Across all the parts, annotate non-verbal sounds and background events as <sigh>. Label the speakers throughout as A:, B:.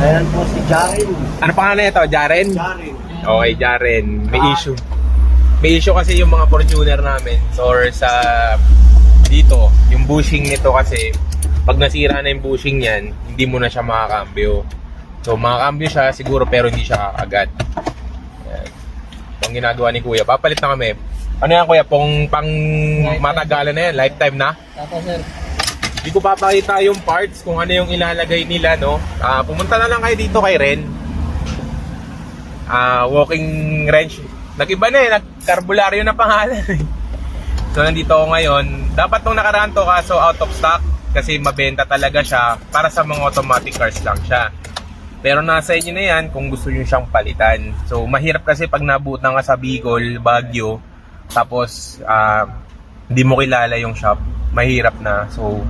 A: Ayan po si Jaren.
B: Ano pangalan ito? Jaren?
A: Jaren.
B: Okay, Jaren. May
A: Ah.
B: issue. May issue kasi yung mga Fortuner namin. So, or sa dito, yung bushing nito kasi pag nasira na yung bushing yan, hindi mo na siya makakambyo. So, makakambyo siya siguro pero hindi siya. Ito ang ginagawa ni Kuya. Papalit na kami. Ano yan Kuya? Pong pang matagalan na yan? Lifetime na?
C: Tapos sir,
B: Hindi ko papakita yung parts kung ano yung ilalagay nila, no? Ah, pumunta na lang kayo dito kay Ren. Ah, walking wrench. Nag-iba na eh, nag-carbularyo na pangalan eh. So nandito ako ngayon. Dapat nung nakaraan to kaso out of stock kasi mabenta talaga siya para sa mga automatic cars lang siya. Pero nasa inyo na yan kung gusto nyo siyang palitan. So mahirap kasi pag nabutan ka sa Bicol, Baguio, tapos ah, hindi mo kilala yung shop, mahirap na. So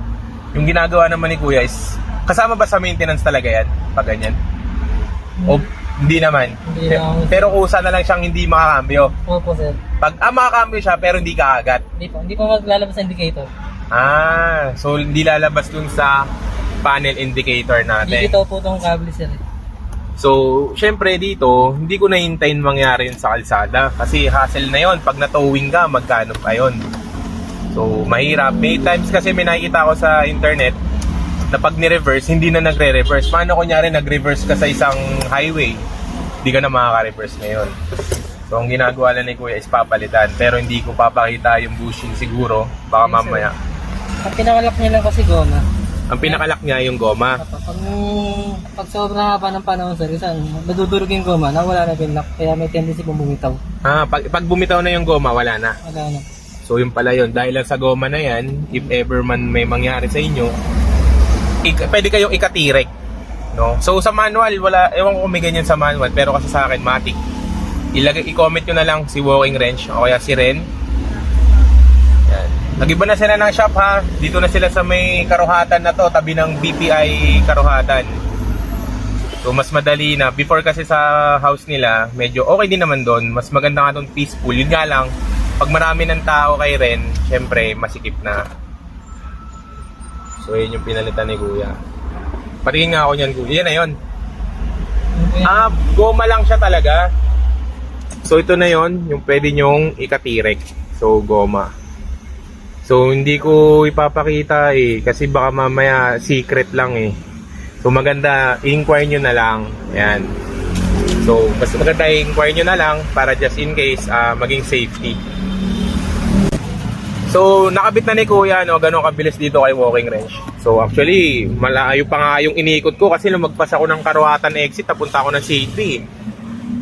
B: yung ginagawa naman ni Kuya is, kasama ba sa maintenance talaga yan? Pag ganyan? O hindi naman?
C: Hindi naman.
B: Pero kusa na lang siyang hindi makakambyo.
C: opo sir.
B: Pag ah, makakambyo siya pero hindi kaagat.
C: Hindi po, hindi po maglalabas sa indicator.
B: Ah, so hindi lalabas dun sa panel indicator natin.
C: Dito po itong cable sir.
B: So, syempre dito, hindi ko nahintayin mangyari yun sa kalsada. Kasi hassle na yon Pag natowing ka, magkano pa yun? So, mahirap. May times kasi may nakikita ko sa internet na pag ni-reverse, hindi na nagre-reverse. Paano kunyari nag-reverse ka sa isang highway? Hindi ka na makaka-reverse ngayon. So, ang ginagawa lang ni Kuya is papalitan. Pero hindi ko papakita yung bushing siguro. Baka
C: Yes, sir.
B: mamaya.
C: Ang pinakalak niya lang kasi goma.
B: Ang pinakalak niya yung goma.
C: Pag, pag, pag sobrang haba ng panahon sir, isang nadudurog yung goma, nawala na yung lock, kaya may tendency pong bumitaw.
B: Ah, pag, pag bumitaw na yung goma, wala na.
C: Wala na.
B: So yun pala yun, dahil lang sa goma na yan, if ever man may mangyari sa inyo, ik- pwede kayong ikatirek. No? So sa manual, wala, ewan ko may ganyan sa manual, pero kasi sa akin, matic. Ilagay, i-comment nyo na lang si Walking Wrench o kaya si Ren. Yan. Nag-iba na sila ng shop ha. Dito na sila sa may karuhatan na to, tabi ng BPI karuhatan. So mas madali na. Before kasi sa house nila, medyo okay din naman doon. Mas maganda nga doon peaceful. Yun nga lang, pag marami ng tao kay Ren, syempre masikip na. So yun yung pinalitan ni Kuya. Patingin nga ako niyan, Kuya. Yan na yun. Ah, goma lang siya talaga. So ito na yon yung pwede nyong ikatirek. So goma. So hindi ko ipapakita eh kasi baka mamaya secret lang eh. So maganda i-inquire nyo na lang. Yan. So mas maganda i-inquire nyo na lang para just in case ah, maging safety. So, nakabit na ni Kuya, no, ganun kabilis dito kay Walking Range. So, actually, malayo pa nga yung iniikot ko kasi lumagpas ako ng Karuhatan exit, napunta ako ng C3.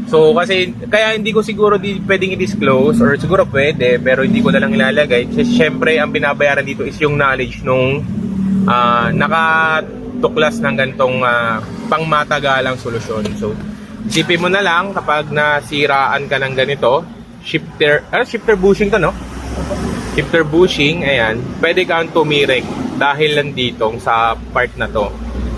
B: So, kasi, kaya hindi ko siguro di, pwedeng i-disclose, or siguro pwede, pero hindi ko na lang ilalagay. Kasi, syempre, ang binabayaran dito is yung knowledge nung ah, nakatuklas ng gantong ah, pangmatagalang solusyon. So, isipin mo na lang kapag nasiraan ka ng ganito, shifter, ano, shifter bushing to, no? Shifter bushing, ayan, pwede kang tumirek dahil lang dito sa part na to.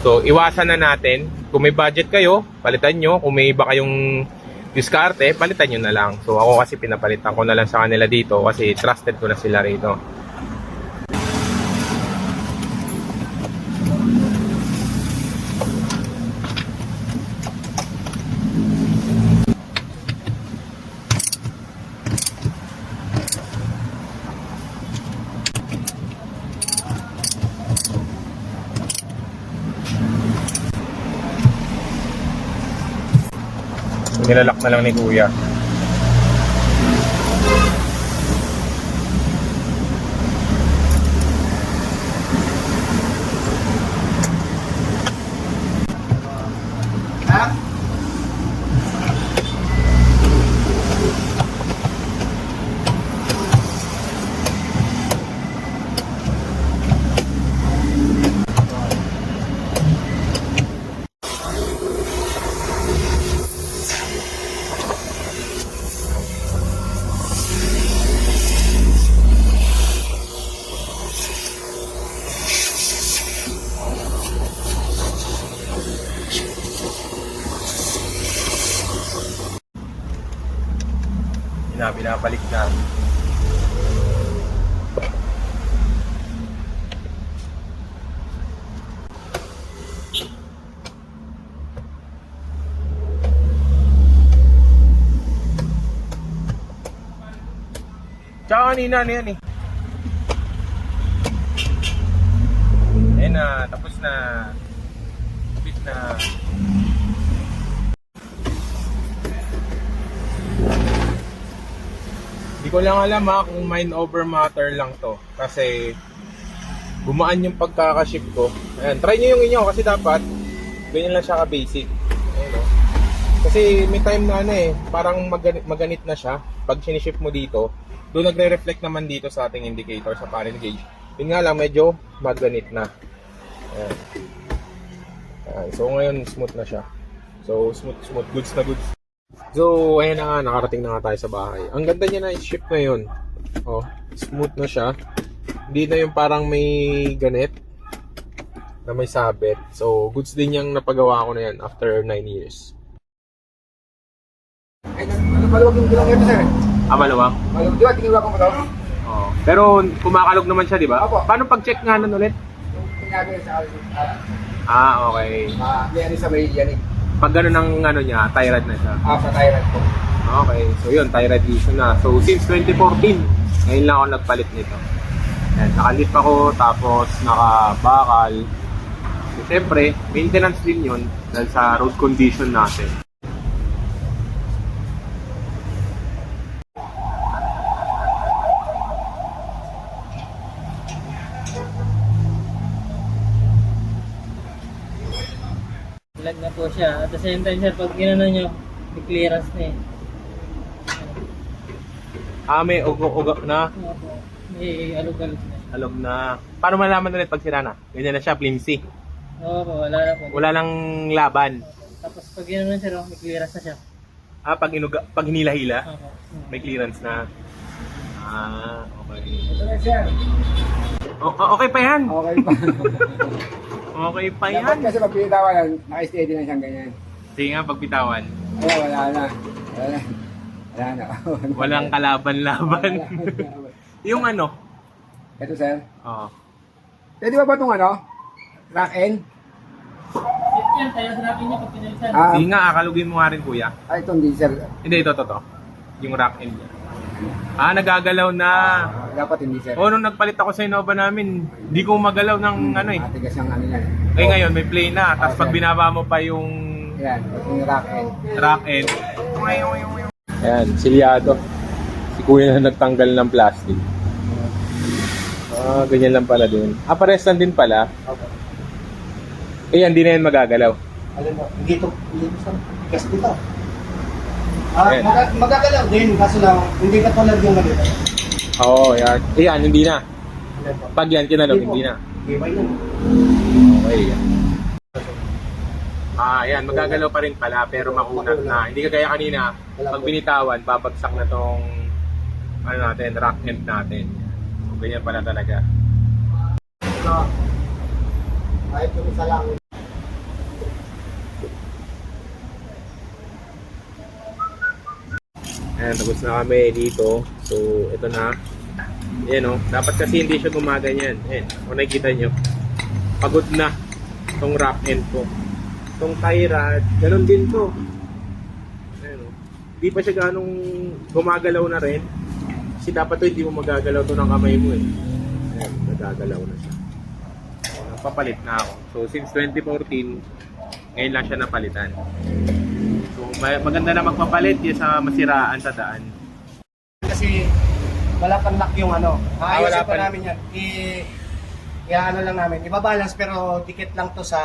B: So, iwasan na natin. Kung may budget kayo, palitan nyo. Kung may iba kayong diskarte, palitan nyo na lang. So, ako kasi pinapalitan ko na lang sa kanila dito kasi trusted ko na sila rito. Nilalak na lang ni Kuya. na, binabalik na. Tsaka kanina na yan eh. Ayun na, tapos na. Tapos na. Ko lang alam ha kung mind over matter lang to. Kasi gumaan yung pagkakaship ko. Ayan, try nyo yung inyo kasi dapat ganyan lang siya ka-basic. Ayan o. Kasi may time na ano eh, parang maganit, maganit na siya. Pag siniship mo dito, doon nagre-reflect naman dito sa ating indicator sa panel gauge. Yun nga lang, medyo maganit na. Ayan. Ayan. So ngayon, smooth na siya. So, smooth, smooth. Goods na goods. So, ayan na nga, nakarating na nga tayo sa bahay. Ang ganda niya na ship ngayon. Oh, smooth na siya. Hindi na yung parang may ganit na may sabit. So, goods din yung napagawa ko na yan after 9 years.
A: Ay, ano maluwag yung bilang ito, sir?
B: Ah, maluwang?
A: Maluwag, di ba? Tingin ko mo to?
B: Oo. Pero kumakalog naman siya, di ba?
A: Opo.
B: Paano pag-check nga nun ulit?
A: Yung sinabi sa ah,
B: Ah, okay.
A: ah, yan sa may yan eh.
B: Pag gano'n ang ano niya, thyroid na siya.
A: Ah, sa Thailand po.
B: Okay. So yun, thyroid issue na. So since 2014, ngayon lang ako nagpalit nito. Yan, nakalip ako, tapos nakabakal. So, Siyempre, maintenance din yun dahil sa road condition natin.
C: Lag na po siya. At the same time, sir, pag ginano nyo, may clearance na eh.
B: Ah, may ugok-ugok na.
C: Opo. May alog-alog na.
B: Alog na. Paano malaman ulit pag sira na? Ganyan na siya, flimsy.
C: Opo, wala na po.
B: Wala lang laban.
C: Tapos pag ginano sir, oh, may clearance na siya.
B: Ah, pag, inuga, pag hinila-hila,
C: Opo.
B: may clearance na. Ah, okay.
A: Ito na, sir.
B: O- o- okay pa yan.
A: Okay pa. <laughs>
B: Okay pa
A: Dapat
B: yan.
A: kasi pag pinitawan naka-steady na siyang ganyan.
B: Sige nga, pagbitawan.
A: Ay, wala na. Wala na. Wala na. <laughs>
B: Walang kalaban-laban. yung ano?
A: Ito, sir.
B: Oo.
A: Pwede ba ba itong ano? Rack end?
C: Yan, tayo hanapin niya pag pinalitan.
A: Ah,
B: Sige nga, akalugin mo nga rin, kuya.
A: ah, ito hindi, sir.
B: Hindi, ito, ito, ito. Yung rack end niya. Ah, nagagalaw na.
A: Ah, dapat hindi, sir.
B: O, nung nagpalit ako sa Innova namin, hindi ko magalaw ng ano eh.
A: Matigas yung ano yan.
B: Eh ngayon, may play na. Tapos pag binaba mo pa yung
A: Yan, yung rack end.
B: rack end. Ayan, silyado. Si kuya na nagtanggal ng plastic. Ah, ganyan lang pala din. Ah, pares lang din pala. Eh, hindi na yan magagalaw.
D: Alam mo, dito, dito sa gas dito. Ah,
B: Ayan.
D: mag- magagalaw din, kaso lang, hindi ka tulad yung ganito.
B: Oo, oh, yan. Eh, yan, hindi na.
D: Mo,
B: Pag yan kinalog, hindi na.
D: Iba yun.
B: Okay, yan. Ah, yan, magagalaw pa rin pala, pero makunat na. Hindi kagaya kanina, pag binitawan, babagsak na tong ano natin, rack end natin. So, ganyan pala talaga.
D: Kahit yung isa lang,
B: Ayan, tapos na kami dito. So, ito na. Ayan o. Dapat kasi hindi siya gumaganyan. Ayan, kung nakikita nyo. Pagod na tong rack end ko. Tong tie rod, ganun din to. Ayan o. Hindi pa siya ganong gumagalaw na rin. Kasi dapat to hindi mo magagalaw to ng kamay mo eh. Ayan, nagagalaw na siya. So, Papalit na ako. So, since 2014, ngayon lang siya napalitan. So, ma- maganda na magpapalit yung sa masiraan sa daan.
D: Wala pang lock yung ano.
B: Ah, wala
D: Ayusin pa
B: pa.
D: namin yan. I, i ano lang namin, ibabalance pero dikit lang to sa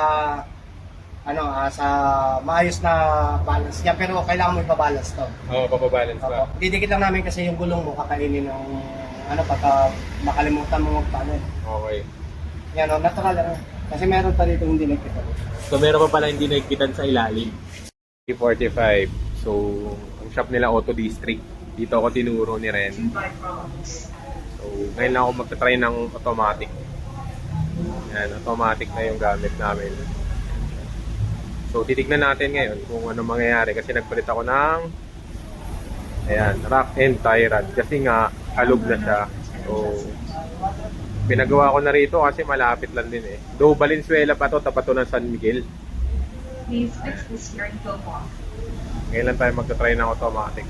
D: ano, ah, sa maayos na balance. Yan, pero kailangan mo ibabalance to.
B: Oo, oh, papabalance
D: Opo. Didikit lang namin kasi yung gulong mo kakainin ng ano pagka makalimutan mo magpaano.
B: Okay.
D: Yan, oh, natural lang. Kasi meron pa dito hindi nagkita.
B: So, meron pa pala hindi nagkitan sa ilalim. 45 So, ang shop nila Auto District. Dito ako tinuro ni Ren. So, ngayon lang ako magta-try ng automatic. Yan, automatic na yung gamit namin. So, titignan natin ngayon kung ano mangyayari kasi nagpalit ako ng ayan, rack and tie rod kasi nga alog na siya. So, pinagawa ko na rito kasi malapit lang din eh. Though Valenzuela pa to, tapat to ng San Miguel.
E: Please fix the steering wheel block.
B: Ngayon lang tayo magta-try ng automatic.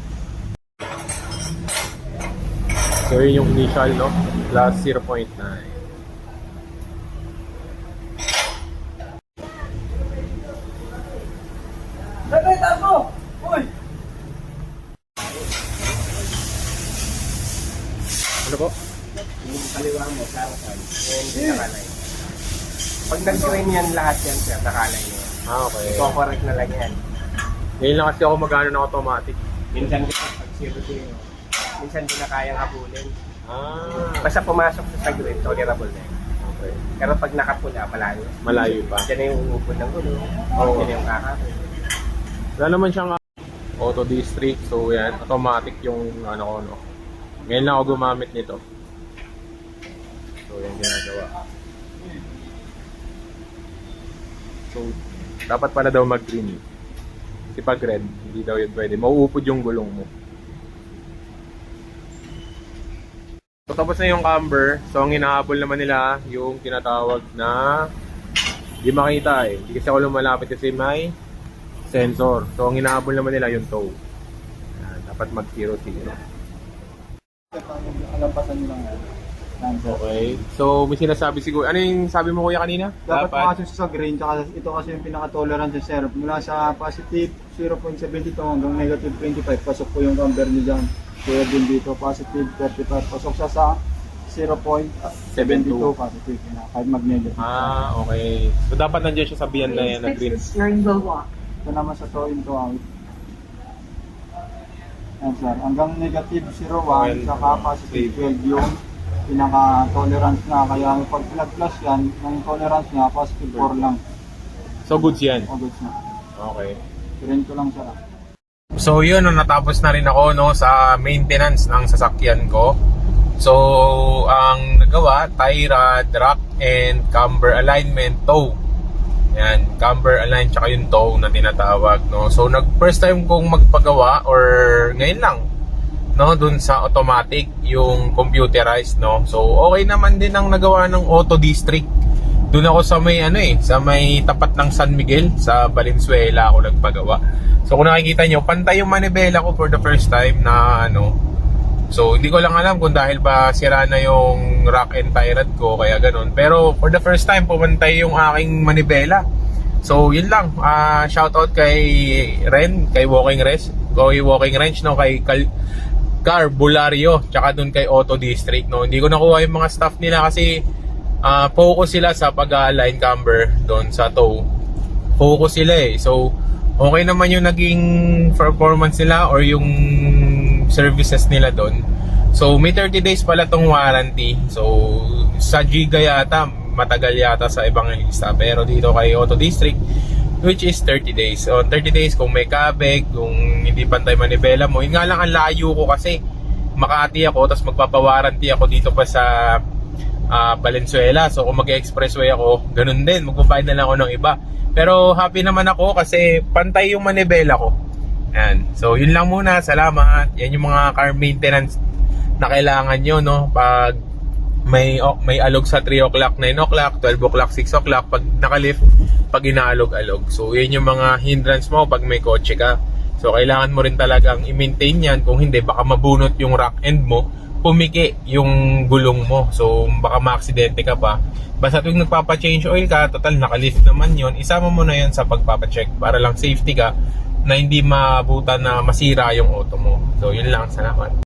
B: So, yun yung initial, no? Plus 0.9. Ano po?
D: Yung kaliwa mo, sarapan. And nakalay. Pag nag-train yan lahat yan, sir, nakalay na yan.
B: Ah, okay.
D: Correct na lang yan.
B: Ngayon lang kasi ako magano ng automatic.
D: Minsan ko pag zero zero, minsan ko na kayang habulin.
B: Ah,
D: Basta pumasok sa sa grid, tolerable na yan.
B: okay.
D: Pero pag nakapula, malayo.
B: Malayo pa.
D: Diyan na yung uupon ng gulo.
B: Oo.
D: Diyan na yung kakapin.
B: Wala naman siyang uh, auto district. So yan, automatic yung ano ko no. Ngayon lang ako gumamit nito. So yan ginagawa. So dapat pala daw mag green. Kasi pag red, hindi daw yun pwede. Mauupod yung gulong mo. Tapos na yung camber. So ang hinahabol naman nila yung tinatawag na hindi makita eh. Hindi kasi ako lumalapit kasi may sensor. So, ang hinahabol naman nila yung tow. Yan, dapat mag 0 0
A: Alampasan nyo lang.
B: Okay. So, may sinasabi siguro. Ano yung sabi mo kuya kanina?
A: Dapat makasya sa green, tsaka ito kasi yung pinaka-tolerance sa sir. Mula sa positive 0.72 hanggang negative 25, pasok po yung camber niyo dyan. Kaya din dito, positive 35, pasok siya sa 0.72 positive. Na, kahit mag-negative.
B: Ah, okay. So, dapat nandiyan siya sa biyan na yan na green.
E: the steering wheel lock.
A: Ito naman sa to into out. Yan sir, hanggang negative 01, saka positive 12 yung pinaka-tolerance na. Kaya pag pinag-plus yan, yung tolerance niya, positive 4 lang.
B: So, goods yan.
A: O goods na.
B: Okay.
A: Pirin ko lang siya.
B: So yun, no, natapos na rin ako no, sa maintenance ng sasakyan ko. So, ang nagawa, tie rod, rock and camber alignment, tow. Yan, camber align tsaka yung tow na tinatawag. No? So, nag first time kong magpagawa or ngayon lang no dun sa automatic yung computerized no so okay naman din ang nagawa ng auto district doon ako sa may ano eh sa may tapat ng San Miguel sa Valenzuela ako nagpagawa so kung nakikita nyo pantay yung manibela ko for the first time na ano so hindi ko lang alam kung dahil ba sira na yung rack and tie ko kaya ganun pero for the first time pumantay yung aking manibela So, yun lang. Ah, shoutout kay Ren, kay Walking Rest, kay Walking Range, no, kay Cal Car Bulario, tsaka dun kay Auto District, no. Hindi ko nakuha yung mga staff nila kasi ah, focus sila sa pag-align camber doon sa tow. Focus sila eh. So, okay naman yung naging performance nila or yung services nila doon. So, may 30 days pala tong warranty. So, sa Giga yata, matagal yata sa ibang lista. Pero dito kay Auto District, which is 30 days. So, 30 days kung may kabeg, kung hindi pantay manibela mo. Yun nga lang ang layo ko kasi Makati ako, tapos magpapawarranty ako dito pa sa ah, Valenzuela. So, kung mag-expressway ako, ganun din. Magbabayad na lang ako ng iba. Pero happy naman ako kasi pantay yung manibela ko. Yan. So, yun lang muna. Salamat. Yan yung mga car maintenance na kailangan nyo, no? Pag may o- may alog sa 3 o'clock, 9 o'clock, 12 o'clock, 6 o'clock, pag nakalift, pag inaalog-alog. So, yan yung mga hindrance mo pag may kotse ka. So, kailangan mo rin talagang i-maintain yan. Kung hindi, baka mabunot yung rack end mo, pumiki yung gulong mo. So, baka maaksidente ka pa. Basta tuwing nagpapa-change oil ka, total nakalift naman yon isama mo na yan sa pagpapa-check para lang safety ka na hindi mabutan na masira yung auto mo. So, yun lang. Salamat.